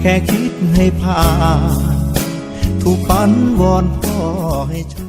แค่คิดให้ผ่าน ถูกปันวอนพ่อให้ช่วย